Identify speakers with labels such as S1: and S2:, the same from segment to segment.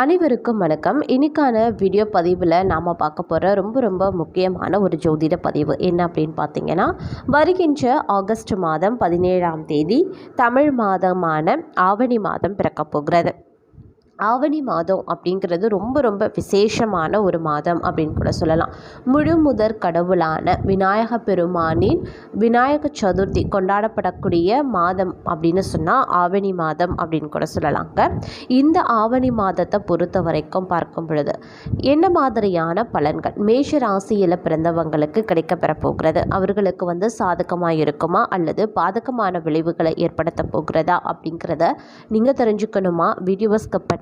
S1: அனைவருக்கும் வணக்கம். இன்றைக்கான வீடியோ பதிவில் நாம் பார்க்க போகிற ரொம்ப ரொம்ப முக்கியமான ஒரு ஜோதிட பதிவு என்ன அப்படின்னு பார்த்தீங்கன்னா வருகின்ற ஆகஸ்ட் மாதம் பதினேழாம் தேதி தமிழ் மாதமான ஆவணி மாதம் பிறக்கப் போகிறது. ஆவணி மாதம் அப்படிங்கிறது ரொம்ப ரொம்ப விசேஷமான ஒரு மாதம் அப்படின்னு கூட சொல்லலாம். முழு முதற் கடவுளான விநாயக பெருமானின் விநாயக சதுர்த்தி கொண்டாடப்படக்கூடிய மாதம் அப்படின்னு சொன்னால் ஆவணி மாதம் அப்படின்னு கூட சொல்லலாங்க. இந்த ஆவணி மாதத்தை பொறுத்த வரைக்கும் பார்க்கும் பொழுது என்ன மாதிரியான பலன்கள்? மேஷ ராசியில் பிறந்தவங்களுக்கு கிடைக்கப்பெற போகிறது? அவர்களுக்கு வந்து சாதகமாக இருக்குமா? அல்லது பாதகமான விளைவுகளை ஏற்படுத்த போகிறதா? அப்படிங்கிறத நீங்கள் தெரிஞ்சுக்கணுமா? வீடியோவை ஸ்கிப்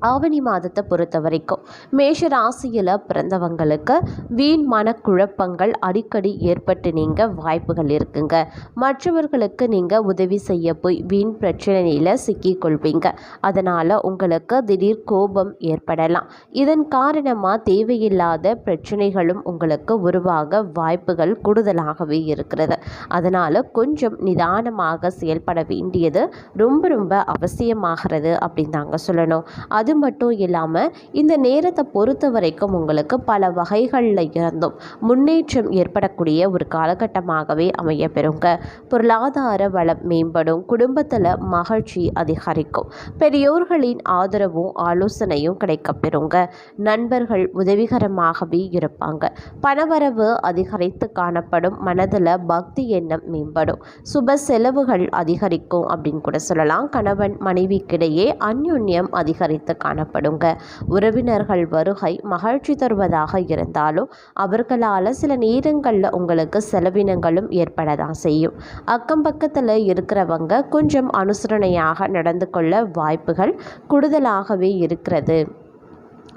S1: ஆவணி மாதத்தை பொறுத்த வரைக்கும் மேஷ ராசியில் பிறந்தவங்களுக்கு வீண் மனக்குழப்பங்கள் அடிக்கடி ஏற்பட்டு நீங்கள் வாய்ப்புகள் இருக்குங்க. மற்றவர்களுக்கு நீங்கள் உதவி செய்ய போய் வீண் பிரச்சனையில் சிக்கிக்கொள்வீங்க அதனால் உங்களுக்கு திடீர் கோபம் ஏற்படலாம். இதன் காரணமாக தேவையில்லாத பிரச்சனைகளும் உங்களுக்கு உருவாக வாய்ப்புகள் கூடுதலாகவே இருக்கிறது. அதனால் கொஞ்சம் நிதானமாக செயல்பட வேண்டியது ரொம்ப ரொம்ப அவசியமாகிறது அப்படின்னு தாங்க சொல்லணும். அது மட்டும் இல்லாமல் இந்த நேரத்தை பொறுத்த வரைக்கும் உங்களுக்கு பல வகைகளில் இருந்தும் முன்னேற்றம் ஏற்படக்கூடிய ஒரு காலகட்டமாகவே அமைய பெறுங்க பொருளாதார வளம் மேம்படும் குடும்பத்தில் மகிழ்ச்சி அதிகரிக்கும் பெரியோர்களின் ஆதரவும் ஆலோசனையும் கிடைக்கப்பெறுங்க. நண்பர்கள் உதவிகரமாகவே இருப்பாங்க. பணவரவு அதிகரித்து காணப்படும் மனதில் பக்தி எண்ணம் மேம்படும் சுப செலவுகள் அதிகரிக்கும் அப்படின்னு கூட சொல்லலாம். கணவன் மனைவிக்கிடையே அந்யுன்யம் அதிகரித்து காணப்படுங்க. உறவினர்கள் வருகை மகிழ்ச்சி தருவதாக இருந்தாலும் அவர்களால் சில நேரங்களில் உங்களுக்கு செலவினங்களும் ஏற்பட தான் செய்யும். அக்கம் பக்கத்தில் இருக்கிறவங்க கொஞ்சம் அனுசரணையாக நடந்து கொள்ள வாய்ப்புகள் கூடுதலாகவே இருக்கிறது.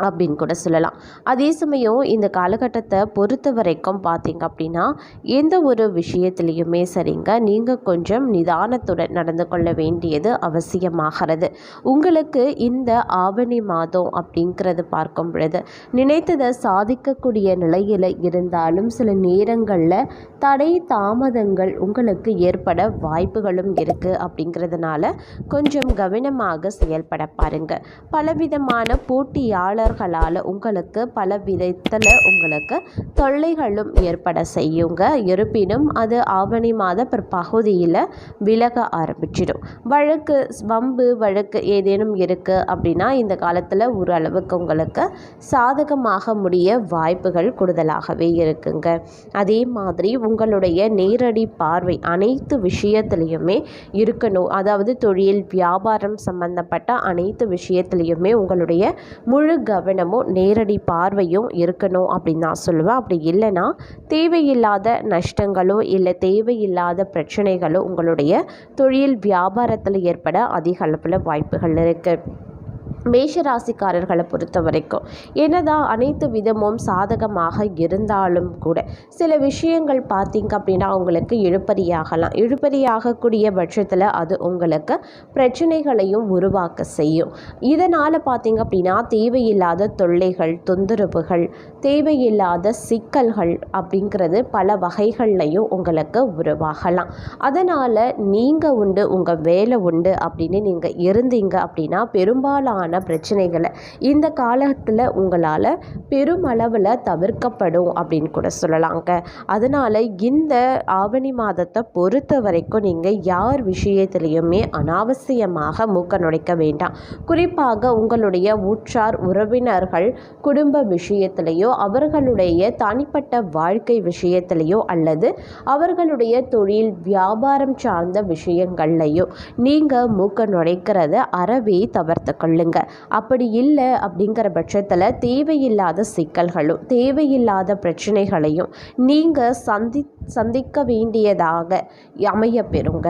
S1: அப்படின்னு கூட சொல்லலாம். அதே சமயம் இந்த காலகட்டத்தை பொறுத்த வரைக்கும் பார்த்தீங்க அப்படின்னா எந்த ஒரு விஷயத்துலேயுமே சரிங்க நீங்கள் கொஞ்சம் நிதானத்துடன் நடந்து கொள்ள வேண்டியது அவசியமாகிறது. உங்களுக்கு இந்த ஆவணி மாதம் அப்படிங்கிறது பார்க்கும் பொழுது நினைத்ததை சாதிக்கக்கூடிய நிலையில் இருந்தாலும் சில நேரங்களில் தடை தாமதங்கள் உங்களுக்கு ஏற்பட வாய்ப்புகளும் இருக்குது அப்படிங்கிறதுனால கொஞ்சம் கவனமாக செயல்பட பாருங்கள் பலவிதமான போட்டியாளர் மனிதர்களால் உங்களுக்கு பல விதத்தில் உங்களுக்கு தொல்லைகளும் ஏற்பட செய்யுங்க. இருப்பினும் அது ஆவணி மாத பிற்பகுதியில் விலக ஆரம்பிச்சிடும். வழக்கு வம்பு வழக்கு ஏதேனும் இருக்குது அப்படின்னா இந்த காலத்தில் ஓரளவுக்கு உங்களுக்கு சாதகமாக முடிய வாய்ப்புகள் கூடுதலாகவே இருக்குங்க. அதே மாதிரி உங்களுடைய நேரடி பார்வை அனைத்து விஷயத்துலேயுமே இருக்கணும். அதாவது தொழில் வியாபாரம் சம்பந்தப்பட்ட அனைத்து விஷயத்துலேயுமே உங்களுடைய முழு கவனமும் நேரடி பார்வையும் இருக்கணும் அப்படின்னு நான் சொல்லுவேன். அப்படி இல்லைன்னா தேவையில்லாத நஷ்டங்களோ இல்லை தேவையில்லாத பிரச்சனைகளோ உங்களுடைய தொழில் வியாபாரத்தில் ஏற்பட அதிக அளவில் வாய்ப்புகள் இருக்குது மேஷராசிக்காரர்களை பொறுத்த வரைக்கும் என்னதான் அனைத்து விதமும் சாதகமாக இருந்தாலும் கூட சில விஷயங்கள் பார்த்தீங்க அப்படின்னா உங்களுக்கு இழுப்பறியாகலாம் இழுப்பறியாகக்கூடிய பட்சத்தில் அது உங்களுக்கு பிரச்சனைகளையும் உருவாக்க செய்யும். இதனால் பார்த்தீங்க அப்படின்னா தேவையில்லாத தொல்லைகள் தொந்தரவுகள் தேவையில்லாத சிக்கல்கள் அப்படிங்கிறது பல வகைகள்லையும் உங்களுக்கு உருவாகலாம். அதனால் நீங்கள் உண்டு உங்கள் வேலை உண்டு அப்படின்னு நீங்கள் இருந்தீங்க அப்படின்னா பெரும்பாலான பிரச்சனைகளை இந்த காலத்தில் உங்களால் பெருமளவில் தவிர்க்கப்படும் அப்படின்னு கூட சொல்லலாங்க. அதனால் இந்த ஆவணி மாதத்தை பொறுத்த வரைக்கும் நீங்கள் யார் விஷயத்திலையுமே அனாவசியமாக மூக்க நுழைக்க வேண்டாம். குறிப்பாக உங்களுடைய உற்றார் உறவினர்கள் குடும்ப விஷயத்திலேயோ அவர்களுடைய தனிப்பட்ட வாழ்க்கை விஷயத்திலேயோ அல்லது அவர்களுடைய தொழில் வியாபாரம் சார்ந்த விஷயங்கள்லையோ நீங்கள் மூக்க நுழைக்கிறத அறவே தவிர்த்து கொள்ளுங்க. அப்படி இல்லை அப்படிங்கிற பட்சத்தில் தேவையில்லாத சிக்கல்களும் தேவையில்லாத பிரச்சனைகளையும் நீங்கள் சந்தி சந்திக்க வேண்டியதாக அமைய பெறுங்க.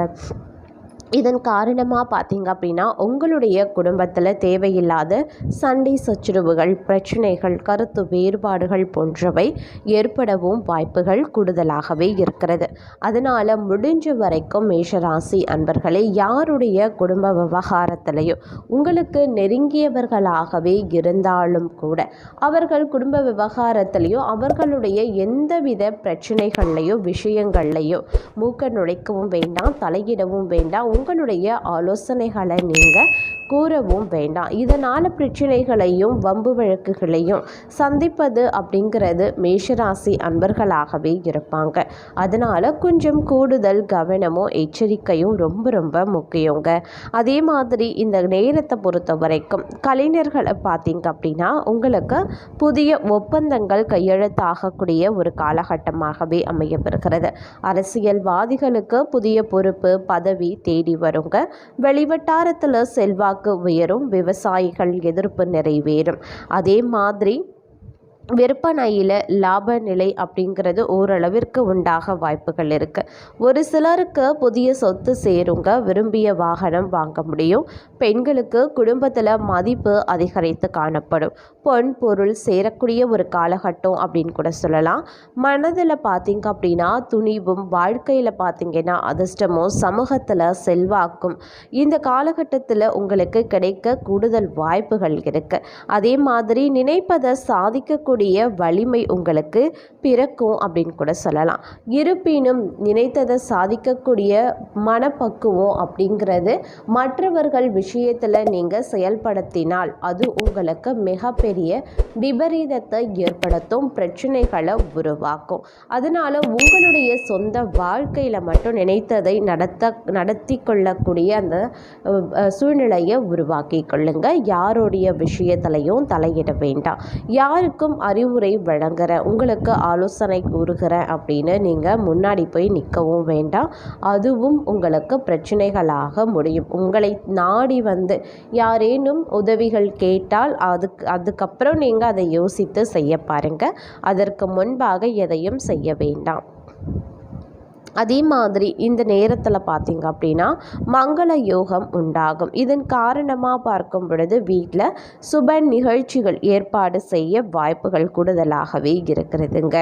S1: இதன் காரணமாக பார்த்தீங்க அப்படின்னா உங்களுடைய குடும்பத்தில் தேவையில்லாத சண்டை சச்சுரவுகள் பிரச்சனைகள் கருத்து வேறுபாடுகள் போன்றவை ஏற்படவும் வாய்ப்புகள் கூடுதலாகவே இருக்கிறது. அதனால் முடிஞ்ச வரைக்கும் மேஷராசி அன்பர்களே யாருடைய குடும்ப விவகாரத்திலையும் உங்களுக்கு நெருங்கியவர்களாகவே இருந்தாலும் கூட அவர்கள் குடும்ப விவகாரத்திலையும் அவர்களுடைய எந்தவித பிரச்சனைகள்லையோ விஷயங்கள்லையோ மூக்க நுழைக்கவும் வேண்டாம் தலையிடவும் வேண்டாம் உங்களுடைய ஆலோசனைகளை நீங்கள் கூறவும் வேண்டாம். இதனால் பிரச்சனைகளையும் வம்பு வழக்குகளையும் சந்திப்பது அப்படிங்கிறது மேஷராசி அன்பர்களாகவே இருப்பாங்க. அதனால் கொஞ்சம் கூடுதல் கவனமும் எச்சரிக்கையும் ரொம்ப ரொம்ப முக்கியங்க. அதே மாதிரி இந்த நேரத்தை பொறுத்த வரைக்கும் கலைஞர்களை பார்த்தீங்க அப்படின்னா உங்களுக்கு புதிய ஒப்பந்தங்கள் கையெழுத்தாகக்கூடிய ஒரு காலகட்டமாகவே அமையப்பெறுகிறது. அரசியல்வாதிகளுக்கு புதிய பொறுப்பு பதவி தேடி வருங்க. வெளிவட்டாரத்தில் செல்வாக்கு உயரும் விவசாயிகள் எதிர்ப்பு நிறைவேறும். அதே மாதிரி விற்பனையில் லாப நிலை அப்படிங்கிறது ஓரளவிற்கு உண்டாக வாய்ப்புகள் இருக்குது ஒரு சிலருக்கு புதிய சொத்து சேருங்க விரும்பிய வாகனம் வாங்க முடியும். பெண்களுக்கு குடும்பத்தில் மதிப்பு அதிகரித்து காணப்படும். பொன் பொருள் சேரக்கூடிய ஒரு காலகட்டம் அப்படின்னு கூட சொல்லலாம். மனதில் பார்த்தீங்க அப்படின்னா துணிவும் வாழ்க்கையில் பார்த்தீங்கன்னா அதிர்ஷ்டமும் சமூகத்தில் செல்வாக்கும் இந்த காலகட்டத்தில் உங்களுக்கு கிடைக்க கூடுதல் வாய்ப்புகள் இருக்குது அதே மாதிரி நினைப்பதை சாதிக்கக்கூடிய வலிமை உங்களுக்கு பிறக்கும் அப்படின்னு கூட சொல்லலாம். இருப்பினும் நினைத்ததை சாதிக்கக்கூடிய மனப்பக்குவம் அப்படிங்கிறது மற்றவர்கள் விஷயத்தில் நீங்கள் செயல்படுத்தினால் அது உங்களுக்கு மிகப்பெரிய விபரீதத்தை ஏற்படுத்தும் பிரச்சனைகளை உருவாக்கும். அதனால் உங்களுடைய சொந்த வாழ்க்கையில் மட்டும் நினைத்ததை நடத்த நடத்தி கொள்ளக்கூடிய அந்த சூழ்நிலையை உருவாக்கி கொள்ளுங்கள் யாருடைய விஷயத்திலையும் தலையிட வேண்டாம். யாருக்கும் அறிவுரை வழங்குறேன் உங்களுக்கு ஆலோசனை கூறுகிறேன் அப்படின்னு நீங்கள் முன்னாடி போய் நிற்கவும் வேண்டாம். அதுவும் உங்களுக்கு பிரச்சனைகளாக முடியும். உங்களை நாடி வந்து யாரேனும் உதவிகள் கேட்டால் அதுக்கு அதுக்கப்புறம் நீங்கள் அதை யோசித்து செய்ய பாருங்கள் அதற்கு முன்பாக எதையும் செய்ய வேண்டாம். அதே மாதிரி இந்த நேரத்தில் பார்த்தீங்க அப்படின்னா மங்கள யோகம் உண்டாகும். இதன் காரணமாக பார்க்கும் பொழுது வீட்டில் சுப நிகழ்ச்சிகள் ஏற்பாடு செய்ய வாய்ப்புகள் கூடுதலாகவே இருக்கிறதுங்க.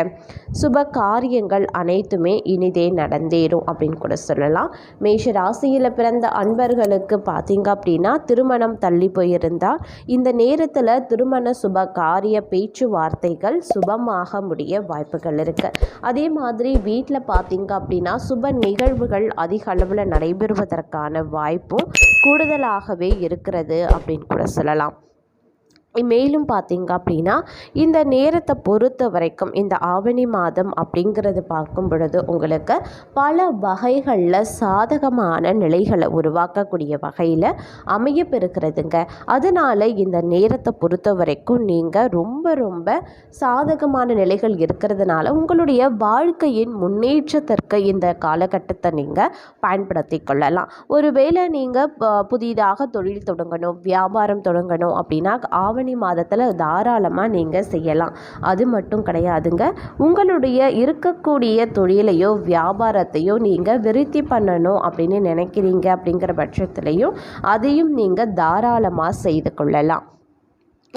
S1: சுப காரியங்கள் அனைத்துமே இனிதே நடந்தேறும் அப்படின்னு கூட சொல்லலாம். மேஷ ராசியில் பிறந்த அன்பர்களுக்கு பார்த்தீங்க அப்படின்னா திருமணம் தள்ளி போயிருந்தால் இந்த நேரத்தில் திருமண சுப காரிய பேச்சுவார்த்தைகள் சுபமாக முடிய வாய்ப்புகள் இருக்குது அதே மாதிரி வீட்டில் பார்த்தீங்க அப்படின்னா சுப நிகழ்வுகள் அதிக அளவில் நடைபெறுவதற்கான வாய்ப்பும் கூடுதலாகவே இருக்கிறது அப்படின்னு கூட சொல்லலாம். மேலும் பார்த்தீங்க அப்படின்னா இந்த நேரத்தை பொறுத்த வரைக்கும் இந்த ஆவணி மாதம் அப்படிங்கிறது பார்க்கும் பொழுது உங்களுக்கு பல வகைகளில் சாதகமான நிலைகளை உருவாக்கக்கூடிய வகையில் அமையப்பெறுகிறதுங்க. அதனால் இந்த நேரத்தை பொறுத்த வரைக்கும் நீங்கள் ரொம்ப ரொம்ப சாதகமான நிலைகள் இருக்கிறதுனால உங்களுடைய வாழ்க்கையின் முன்னேற்றத்திற்கு இந்த காலகட்டத்தை நீங்கள் பயன்படுத்தி கொள்ளலாம். ஒருவேளை நீங்கள் புதிதாக தொழில் தொடங்கணும் வியாபாரம் தொடங்கணும் அப்படின்னா ஆவணி மாதத்தில் தாராளமாக நீங்கள் செய்யலாம். அது மட்டும் கிடையாதுங்க. உங்களுடைய இருக்கக்கூடிய தொழிலையோ வியாபாரத்தையோ நீங்கள் விருத்தி பண்ணணும் அப்படின்னு நினைக்கிறீங்க அப்படிங்கிற பட்சத்துலையும் அதையும் நீங்கள் தாராளமாக செய்து கொள்ளலாம்.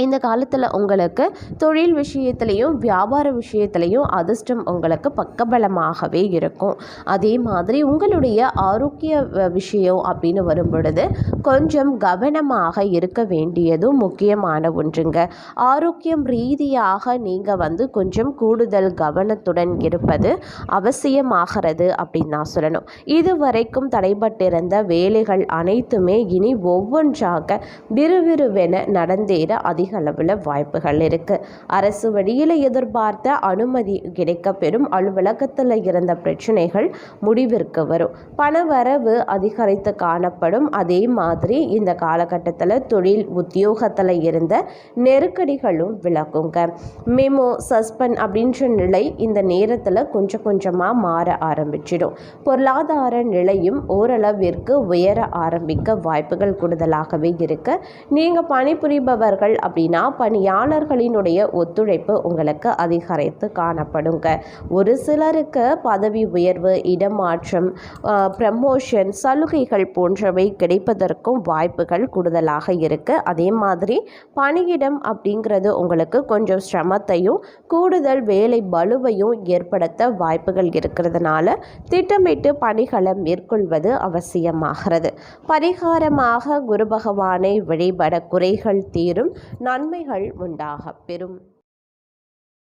S1: இந்த காலத்தில் உங்களுக்கு தொழில் விஷயத்துலேயும் வியாபார விஷயத்துலேயும் அதிர்ஷ்டம் உங்களுக்கு பக்கபலமாகவே இருக்கும். அதே மாதிரி உங்களுடைய ஆரோக்கிய விஷயம் அப்படின்னு வரும் பொழுது கொஞ்சம் கவனமாக இருக்க வேண்டியதும் முக்கியமான ஒன்றுங்க. ஆரோக்கியம் ரீதியாக நீங்கள் வந்து கொஞ்சம் கூடுதல் கவனத்துடன் இருப்பது அவசியமாகிறது அப்படின்னு நான் சொல்லணும். இதுவரைக்கும் தடைபட்டிருந்த வேலைகள் அனைத்துமே இனி ஒவ்வொன்றாக விறுவிறுவென நடந்தேற அதிக அளவில் வாய்ப்புகள் இருக்குது அரசு வழியில் எதிர்பார்த்த அனுமதி கிடைக்கப்பெறும் அலுவலகத்தில் இருந்த பிரச்சனைகள் முடிவிற்கு வரும். பண வரவு அதிகரித்து காணப்படும் அதே மாதிரி இந்த காலகட்டத்தில் தொழில் உத்தியோகத்தில் இருந்த நெருக்கடிகளும் விளக்குங்க மெமோ சஸ்பெண்ட் அப்படின்ற நிலை இந்த நேரத்தில் கொஞ்சம் கொஞ்சமாக மாற ஆரம்பிச்சிடும். பொருளாதார நிலையும் ஓரளவிற்கு உயர ஆரம்பிக்க வாய்ப்புகள் கூடுதலாகவே இருக்கு. நீங்கள் பணிபுரிபவர்கள் அப்படின்னா பணியாளர்களினுடைய ஒத்துழைப்பு உங்களுக்கு அதிகரித்து காணப்படுங்க. ஒரு சிலருக்கு பதவி உயர்வு இடமாற்றம் ப்ரமோஷன் சலுகைகள் போன்றவை கிடைப்பதற்கும் வாய்ப்புகள் கூடுதலாக இருக்குது அதே மாதிரி பணியிடம் அப்படிங்கிறது உங்களுக்கு கொஞ்சம் சிரமத்தையும் கூடுதல் வேலை பலுவையும் ஏற்படுத்த வாய்ப்புகள் இருக்கிறதுனால திட்டமிட்டு பணிகளை மேற்கொள்வது அவசியமாகிறது. பரிகாரமாக குரு பகவானை வழிபட குறைகள் தீரும். நன்மைகள் உண்டாக பெறும்.